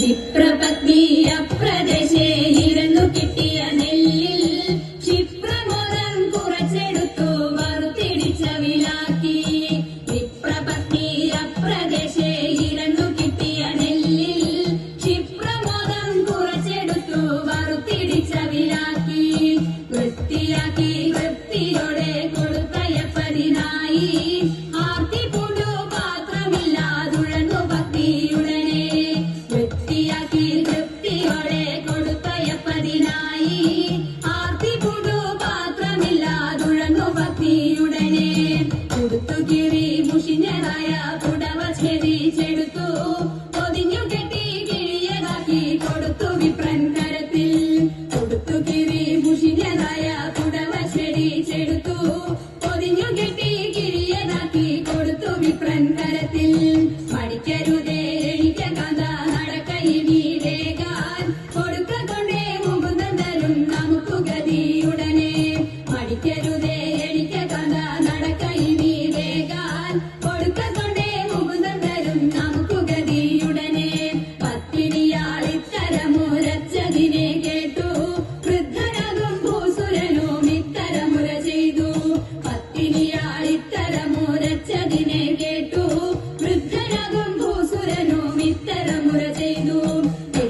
വിപ്രപത്നിയ പ്രദേശേയിരുന്നു കിട്ടിയ നെല്ലിൽ ക്ഷിപ്രമുറം കുറച്ചെടുത്തു വറുത്തിടിച്ച വിലാക്കി. വിപ്രപത്നിയ പ്രദേശേയിരുന്നു കിട്ടിയ നെല്ലിൽ ക്ഷിപ്രമുറം കുറച്ചെടുത്തു വറുത്തിടിച്ച വിലാക്കി. വൃത്തിയാക്കി വൃത്തിയോടെ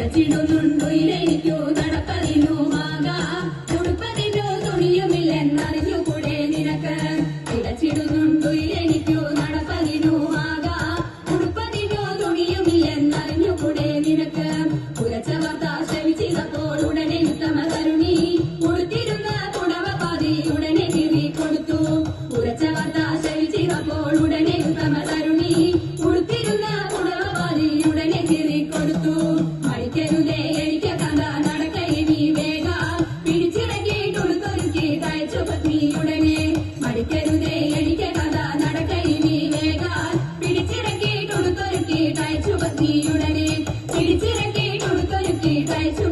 വച്ചിടുന്നുണ്ടു ഇതെനിക്കു നടപ്പതിനു മാകാ ഉടുപ്പതിനു നിനക്ക്. ഇടച്ചിടുന്നുണ്ടു ഇതെനിക്കു നടപ്പതിനു മാകാ ഉടുപ്പതിനു നിനക്ക്. പുരച്ച വാർത്ത ശ്രമിച്ചപ്പോൾ ഉടനെ ഉത്തമ കരുണി ഉടുത്തിരുന്ന ഉടനെ തിരി കൊടുത്തു. പുരച്ച വാർത്ത ശ്രമിച്ചപ്പോൾ ഉടനെ കൊടുത്തൊരുക്കി തയ്ച്ചു പത്തിയുടനെ പിടിച്ചിറക്കി കൊടുത്തൊരുക്കി തയ്ച്ചു